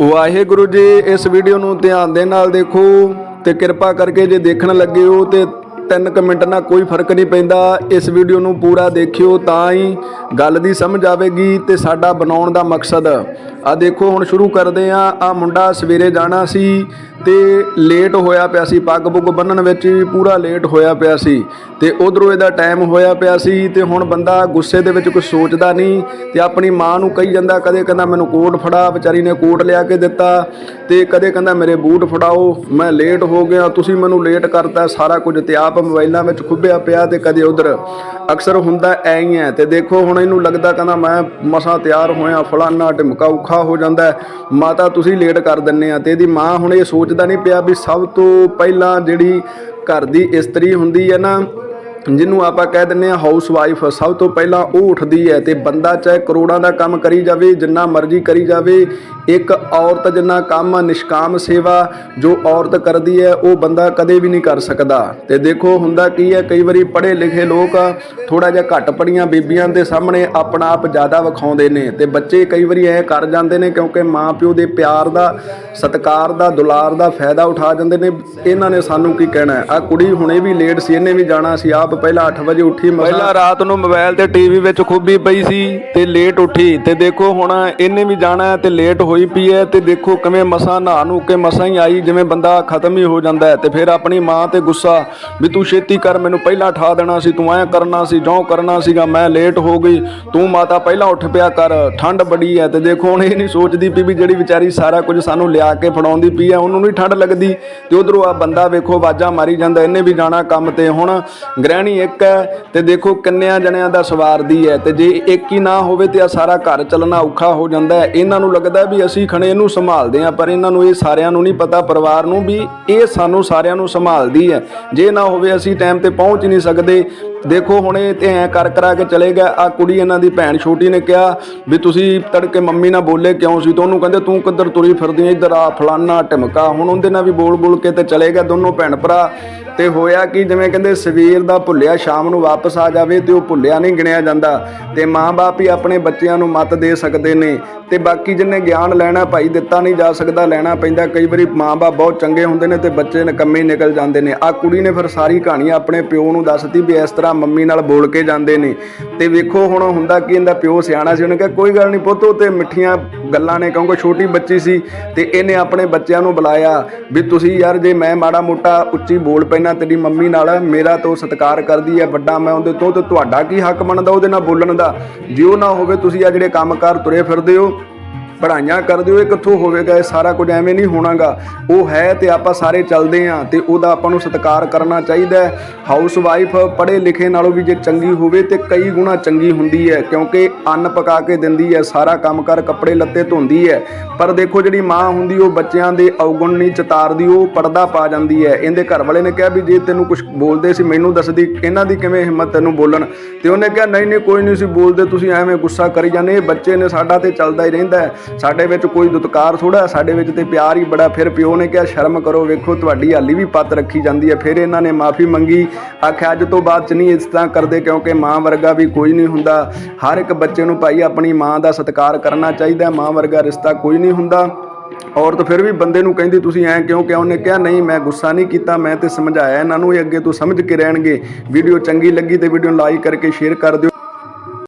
ਵਾਹਿਗੁਰੂ ਜੀ, ਇਸ ਵੀਡੀਓ ਨੂੰ ਧਿਆਨ ਦੇ ਨਾਲ ਦੇਖੋ ਤੇ ਕਿਰਪਾ ਕਰਕੇ ਜੇ ਦੇਖਣ ਲੱਗੇ ਹੋ ਤੇ 3 ਕੁ ਮਿੰਟ ਨਾਲ ਕੋਈ ਫ਼ਰਕ ਨਹੀਂ ਪੈਂਦਾ, ਇਸ ਵੀਡੀਓ ਨੂੰ ਪੂਰਾ ਦੇਖਿਓ ਤਾਂ ਹੀ ਗੱਲ ਦੀ ਸਮਝ ਆਵੇਗੀ ਤੇ ਸਾਡਾ ਬਣਾਉਣ ਦਾ ਮਕਸਦ। ਆ ਦੇਖੋ, ਹੁਣ ਸ਼ੁਰੂ ਕਰਦੇ ਆ ਆ ਮੁੰਡਾ ਸਵੇਰੇ ਜਾਣਾ ਸੀ ਤੇ ਲੇਟ ਹੋਇਆ ਪਿਆ ਸੀ। ਪੱਗ ਪੁੱਗ ਬੰਨਣ ਵਿੱਚ ਵੀ ਪੂਰਾ ਲੇਟ ਹੋਇਆ ਪਿਆ ਸੀ ਤੇ ਉਧਰੋਂ ਇਹਦਾ ਟਾਈਮ ਹੋਇਆ ਪਿਆ ਸੀ ਤੇ ਹੁਣ ਬੰਦਾ ਗੁੱਸੇ ਦੇ ਵਿੱਚ ਕੁਝ ਸੋਚਦਾ ਨਹੀਂ ਤੇ ਆਪਣੀ ਮਾਂ ਨੂੰ ਕਹੀ ਜਾਂਦਾ, ਕਦੇ ਕਹਿੰਦਾ ਮੈਨੂੰ ਕੋਟ ਫੜਾ, ਵਿਚਾਰੀ ਨੇ ਕੋਟ ਲਿਆ ਕੇ ਦਿੱਤਾ ਤੇ ਕਦੇ ਕਹਿੰਦਾ ਮੇਰੇ ਬੂਟ ਫੜਾਓ, ਮੈਂ ਲੇਟ ਹੋ ਗਿਆ, ਤੁਸੀਂ ਮੈਨੂੰ ਲੇਟ ਕਰਤਾ, ਸਾਰਾ ਕੁਝ ਤੇ ਆਪ ਮੋਬਾਈਲਾਂ ਵਿੱਚ ਖੁੱਬਿਆ ਪਿਆ ਤੇ ਕਦੇ ਉਧਰ। ਅਕਸਰ ਹੁੰਦਾ ਐ ਹੀ ਹੈ ਤੇ ਦੇਖੋ, ਹੁਣ ਇਹਨੂੰ ਲੱਗਦਾ ਕਹਿੰਦਾ ਮੈਂ ਮਸਾਂ ਤਿਆਰ ਹੋਇਆ, ਫਲਾਨਾ ਢਿਮਕਾ ਔਖਾ ਹੋ ਜਾਂਦਾ ਮਾਤਾ ਤੁਸੀਂ ਲੇਟ ਕਰ ਦਿੰਨੇ ਆ ਤੇ ਇਹਦੀ ਮਾਂ ਹੁਣ ਇਹ ਸੋਚਦਾ ਨਹੀਂ ਪਿਆ ਵੀ ਸਭ ਤੋਂ ਪਹਿਲਾਂ ਜਿਹੜੀ ਘਰ ਦੀ ਇਸਤਰੀ ਹੁੰਦੀ ਹੈ ਨਾ ਜਿਹਨੂੰ ਆਪਾਂ ਕਹਿ ਦਿੰਨੇ ਆ ਹਾਊਸ ਵਾਈਫ ਸਭ ਤੋਂ ਪਹਿਲਾਂ ਉਹ ਉੱਠਦੀ ਹੈ ਤੇ ਬੰਦਾ ਚਾਹੇ ਕਰੋੜਾਂ ਦਾ ਕੰਮ ਕਰੀ ਜਾਵੇ, ਜਿੰਨਾ ਮਰਜ਼ੀ ਕਰੀ ਜਾਵੇ, ਇੱਕ ਔਰਤ ਜਿੰਨਾ ਕੰਮ, ਨਿਸ਼ਕਾਮ ਸੇਵਾ ਜੋ ਔਰਤ ਕਰਦੀ ਹੈ, ਉਹ ਬੰਦਾ ਕਦੇ ਵੀ ਨਹੀਂ ਕਰ ਸਕਦਾ। ਤੇ ਦੇਖੋ ਹੁੰਦਾ ਕੀ ਹੈ, ਕਈ ਵਾਰੀ ਪੜ੍ਹੇ ਲਿਖੇ ਲੋਕ ਥੋੜਾ ਜਿਹਾ ਘੱਟ ਪੜੀਆਂ ਬੀਬੀਆਂ ਦੇ ਸਾਹਮਣੇ ਆਪਣਾ ਆਪ ਜ਼ਿਆਦਾ ਵਿਖਾਉਂਦੇ ਨੇ ਤੇ ਬੱਚੇ ਕਈ ਵਾਰੀ ਐ ਕਰ ਜਾਂਦੇ ਨੇ ਕਿਉਂਕਿ ਮਾਂ ਪਿਓ ਦੇ ਪਿਆਰ ਦਾ, ਸਤਿਕਾਰ ਦਾ, ਦੁਲਾਰ ਦਾ ਫਾਇਦਾ ਉਠਾ ਜਾਂਦੇ ਨੇ। ਇਹਨਾਂ ਨੇ ਸਾਨੂੰ ਕੀ ਕਹਿਣਾ ਆ ਕੁੜੀ ਹੁਣੇ ਵੀ ਲੇਟ ਸੀ, ਇਹਨੇ ਵੀ ਜਾਣਾ ਸੀ, ਆਪ ਪਹਿਲਾਂ 8 ਵਜੇ ਉੱਠੀ ਪਹਿਲਾਂ ਰਾਤ ਨੂੰ ਮੋਬਾਈਲ ਤੇ ਟੀਵੀ ਵਿੱਚ ਖੁੱਬੀ ਪਈ ਸੀ ਤੇ ਲੇਟ ਉੱਠੀ। ਤੇ ਦੇਖੋ ਹੁਣ ਇਹਨੇ ਵੀ ਜਾਣਾ ਹੈ ਤੇ ਲੇਟ ਹੋਈ ਪਈ ਹੈ ਤੇ ਦੇਖੋ ਕਿਵੇਂ ਮਸਾਂ ਨਹਾ ਨੂੰ ਕੇ ਮਸਾਂ ਹੀ ਆਈ ਜਿਵੇਂ ਬੰਦਾ ਖਤਮ ਹੀ ਹੋ ਜਾਂਦਾ ਹੈ। ਤੇ ਫਿਰ ਆਪਣੀ ਮਾਂ ਤੇ ਗੁੱਸਾ ਵੀ ਤੂੰ ਛੇਤੀ ਕਰ ਮੈਨੂੰ ਪਹਿਲਾਂ ਠਾ ਦੇਣਾ ਸੀ ਤੂੰ ਐ ਕਰਨਾ ਸੀ ਜੋ ਕਰਨਾ ਸੀਗਾ ਮੈਂ ਲੇਟ ਹੋ ਗਈ। ਤੂੰ ਮਾਤਾ ਪਹਿਲਾਂ ਉੱਠ ਪਿਆ ਕਰ ਠੰਡ ਬੜੀ ਹੈ ਤੇ ਦੇਖੋ ਹੁਣ ਇਹ ਨਹੀਂ ਸੋਚਦੀ ਪਈ ਵੀ ਜਿਹੜੀ ਵਿਚਾਰੀ ਸਾਰਾ ਕੁਝ ਸਾਨੂੰ ਲਿਆ ਕੇ ਫੜਾਉਂਦੀ ਪਈ ਹੈ ਉਹਨੂੰ ਨਹੀਂ ਠੰਡ ਲੱਗਦੀ। ਤੇ ਉਧਰੋਂ ਆ ਬੰਦਾ ਵੇਖੋ ਆਵਾਜ਼ਾਂ ਮਾਰੀ ਜਾਂਦਾ ਇਹਨੇ ਵੀ ਜਾਣਾ ਕੰਮ ਤੇ। ਹੁਣ ਗ੍ਰਹਿਣੀ ਇੱਕ ਹੈ ਤੇ ਦੇਖੋ ਕਿੰਨਿਆਂ ਜਣਿਆਂ ਦਾ ਸਵਾਰਦੀ ਹੈ ਤੇ ਜੇ ਇੱਕ ਹੀ ਨਾ ਹੋਵੇ ਤੇ ਆ ਸਾਰਾ ਘਰ ਚੱਲਣਾ ਔਖਾ ਹੋ ਜਾਂਦਾ ਹੈ। ਇਹਨਾਂ ਨੂੰ ਲੱਗਦਾ ਵੀ ਅਸੀਂ ਖਣੇ ਇਹਨੂੰ ਸੰਭਾਲਦੇ ਹਾਂ, ਪਰ ਇਹਨਾਂ ਨੂੰ ਇਹ ਸਾਰਿਆਂ ਨੂੰ ਨਹੀਂ ਪਤਾ, ਪਰਿਵਾਰ ਨੂੰ ਵੀ ਇਹ ਸਾਨੂੰ ਸਾਰਿਆਂ ਨੂੰ ਸੰਭਾਲਦੀ ਹੈ। ਜੇ ਨਾ ਹੋਵੇ ਅਸੀਂ ਟਾਈਮ ਤੇ ਪਹੁੰਚ ਨਹੀਂ ਸਕਦੇ। ਦੇਖੋ ਹੁਣ ਇਹ ਤੇ ਐ ਕਰ ਕਰਾ ਕੇ ਚਲੇ ਗਿਆ ਆ ਕੁੜੀ ਇਹਨਾਂ ਦੀ ਭੈਣ ਛੋਟੀ ਨੇ ਕਿਹਾ ਵੀ ਤੁਸੀਂ ਤੜਕੇ ਮੰਮੀ ਨਾਲ ਬੋਲੇ ਕਿਉਂ ਸੀ? ਤੁਹਾਨੂੰ ਕਹਿੰਦੇ, ਤੂੰ ਕਿੱਧਰ ਤੁਰੀ ਫਿਰਦੀ ਐ ਇੱਧਰ ਆ, ਫਲਾਨਾ ਢਿਮਕਾ। ਹੁਣ ਉਹਦੇ ਨਾਲ ਵੀ ਬੋਲ ਬੋਲ ਕੇ ਤੇ ਚਲੇ ਗਿਆ ਦੋਨੋਂ ਭੈਣ ਭਰਾ। ਤੇ ਹੋਇਆ ਕਿ? ਜਿਵੇਂ ਕਹਿੰਦੇ ਸਵੇਰ ਦਾ ਭੁੱਲਿਆ, ਸ਼ਾਮ ਨੂੰ ਵਾਪਸ ਆ ਜਾਵੇ ਤੇ ਉਹ ਭੁੱਲਿਆ ਨਹੀਂ, ਗਿਣਿਆ ਜਾਂਦਾ। ਤੇ ਮਾਂ-ਬਾਪ ਹੀ ਆਪਣੇ ਬੱਚਿਆਂ ਨੂੰ ਮੱਤ ਦੇ ਸਕਦੇ ਨੇ। ਤੇ ਬਾਕੀ ਜਿੰਨੇ ਗਿਆਨ ਲੈਣਾ ਭਾਈ, ਦਿੱਤਾ ਨਹੀਂ ਜਾ ਸਕਦਾ, ਲੈਣਾ ਪੈਂਦਾ। ਕਈ ਵਾਰੀ ਮਾਂ-ਬਾਪ ਬਹੁਤ ਚੰਗੇ ਹੁੰਦੇ ਨੇ ਤੇ ਬੱਚੇ ਨਕੰਮੇ ਨਿਕਲ ਜਾਂਦੇ ਨੇ। ਆ ਕੁੜੀ ਨੇ ਫਿਰ ਸਾਰੀ ਕਹਾਣੀ ਆਪਣੇ ਪਿਓ ਨੂੰ ਦੱਸਤੀ ਵੀ ਇਸ ਤਰ੍ਹਾਂ ਮੰਮੀ ਨਾਲ ਬੋਲ ਕੇ ਜਾਂਦੇ ਨੇ। ਤੇ ਵੇਖੋ, ਹੁਣ ਹੁੰਦਾ ਕਿ, ਇਹਦਾ ਪਿਓ ਸਿਆਣਾ ਸੀ, ਉਹਨੇ ਕਿਹਾ, ਕੋਈ ਗੱਲ ਨਹੀਂ ਪੁੱਤ, ਉਹ ਤੇ ਮਿੱਠੀਆਂ ਗੱਲਾਂ ਨੇ, ਕਿਉਂਕਿ ਛੋਟੀ ਬੱਚੀ ਸੀ ਤੇ ਇਹਨੇ ਆਪਣੇ ਬੱਚਿਆਂ ਨੂੰ ਬੁਲਾਇਆ ਵੀ ਤੁਸੀਂ ਯਾਰ, ਜੇ ਮੈਂ ਮਾੜਾ ਮੋਟਾ ਉੱਚੀ ਬੋਲ ਪੈਣਾ ਤੇਰੀ ਮੰਮੀ ਨਾਲ, ਮੇਰਾ ਤੋਂ ਸਤਿਕਾਰ ਕਰਦੀ ਹੈ, ਵੱਡਾ ਮੈਂ ਉਹਦੇ ਤੋਂ ਤੇ ਤੁਹਾਡਾ ਕੀ ਹੱਕ ਬਣਦਾ ਉਹਦੇ ਨਾਲ ਬੋਲਣ ਦਾ? ਜੇ ਉਹ ਨਾ ਹੋਵੇ ਤੁਸੀਂ ਆ ਜਿਹੜੇ ਕੰਮਕਾਰ ਤੁਰੇ ਫਿਰਦੇ ਹੋ ਪੜ੍ਹਾਈਆਂ ਕਰਦੇ ਹੋ ਇਹ ਕਿੱਥੋਂ ਹੋਵੇਗਾ? ਇਹ ਸਾਰਾ ਕੁਝ ਐਵੇਂ ਨਹੀਂ ਹੋਣਾਗਾ। ਉਹ ਹੈ ਤੇ ਆਪਾਂ ਸਾਰੇ ਚੱਲਦੇ ਆਂ ਤੇ ਉਹਦਾ ਆਪਾਂ ਨੂੰ ਸਤਿਕਾਰ ਕਰਨਾ ਚਾਹੀਦਾ ਹੈ। ਹਾਊਸ ਵਾਈਫ ਪੜ੍ਹੇ ਲਿਖੇ ਨਾਲੋਂ ਵੀ ਜੇ ਚੰਗੀ ਹੋਵੇ ਤੇ ਕਈ ਗੁਣਾ ਚੰਗੀ ਹੁੰਦੀ ਹੈ, ਕਿਉਂਕਿ ਅੰਨ ਪਕਾ ਕੇ ਦਿੰਦੀ ਹੈ, ਸਾਰਾ ਕੰਮ ਕਰ ਕੱਪੜੇ ਲੱਤੇ ਧੋਂਦੀ ਹੈ। ਪਰ ਦੇਖੋ ਜਿਹੜੀ ਮਾਂ ਹੁੰਦੀ, ਉਹ ਬੱਚਿਆਂ ਦੇ ਔਗੁਣ ਨਹੀਂ ਚਤਾਰਦੀ, ਉਹ ਪਰਦਾ ਪਾ ਜਾਂਦੀ ਹੈ। ਇਹਦੇ ਘਰ ਵਾਲੇ ਨੇ ਕਿਹਾ ਵੀ ਜੇ ਤੈਨੂੰ ਕੁਝ ਬੋਲਦੇ ਸੀ, ਮੈਨੂੰ ਦੱਸਦੀ, ਇਹਨਾਂ ਦੀ ਕਿਵੇਂ ਹਿੰਮਤ ਤੈਨੂੰ ਬੋਲਣ? ਤੇ ਉਹਨੇ ਕਿਹਾ, ਨਹੀਂ ਨਹੀਂ, ਕੋਈ ਨਹੀਂ ਸੀ ਬੋਲਦੇ, ਤੁਸੀਂ ਐਵੇਂ ਗੁੱਸਾ ਕਰੀ ਜਾਂਦੇ, ਇਹ ਬੱਚੇ ਨੇ ਸਾਡਾ ਤੇ ਚੱਲਦਾ ਹੀ ਰਹਿੰਦਾ ਹੈ। ਸਾਡੇ ਵਿੱਚ ਕੋਈ ਦੁਤਕਾਰ ਥੋੜਾ ਸਾਡੇ ਵਿੱਚ ਤੇ ਪਿਆਰ ਹੀ ਬੜਾ ਫਿਰ ਪਿਓ ਨੇ ਕਿਹਾ, ਸ਼ਰਮ ਕਰੋ, ਵੇਖੋ, ਤੁਹਾਡੀ ਹਾਲੀ ਵੀ ਪੱਤ ਰੱਖੀ ਜਾਂਦੀ ਹੈ। ਫਿਰ ਇਹਨਾਂ ਨੇ ਮਾਫੀ ਮੰਗੀ। ਆਖਿਆ, ਅੱਜ ਤੋਂ ਬਾਅਦ ਚ ਨਹੀਂ ਇਸ ਤਰ੍ਹਾਂ ਕਰਦੇ ਕਿਉਂਕਿ ਮਾਂ ਵਰਗਾ ਵੀ ਕੋਈ ਨਹੀਂ ਹੁੰਦਾ। ਹਰ ਇੱਕ ਬੱਚੇ ਨੂੰ ਭਾਈ ਆਪਣੀ ਮਾਂ ਦਾ ਸਤਿਕਾਰ ਕਰਨਾ ਚਾਹੀਦਾ ਮਾਂ ਵਰਗਾ ਰਿਸ਼ਤਾ ਕੋਈ ਨਹੀਂ ਹੁੰਦਾ। ਔਰਤ ਫਿਰ ਵੀ ਬੰਦੇ ਨੂੰ ਕਹਿੰਦੀ, ਤੁਸੀਂ ਐਂ ਕਿਉਂ ਕਿਹਾ? ਉਹਨੇ ਕਿਹਾ, ਨਹੀਂ, ਮੈਂ ਗੁੱਸਾ ਨਹੀਂ ਕੀਤਾ, ਮੈਂ ਤੇ ਸਮਝਾਇਆ ਇਹਨਾਂ ਨੂੰ, ਇਹ ਅੱਗੇ ਤੋਂ ਸਮਝ ਕੇ ਰਹਿਣਗੇ। ਵੀਡੀਓ ਚੰਗੀ ਲੱਗੀ ਤੇ ਵੀਡੀਓ ਨੂੰ ਲਾਈਕ ਕਰਕੇ ਸ਼ੇਅਰ ਕਰ ਦਿਓ।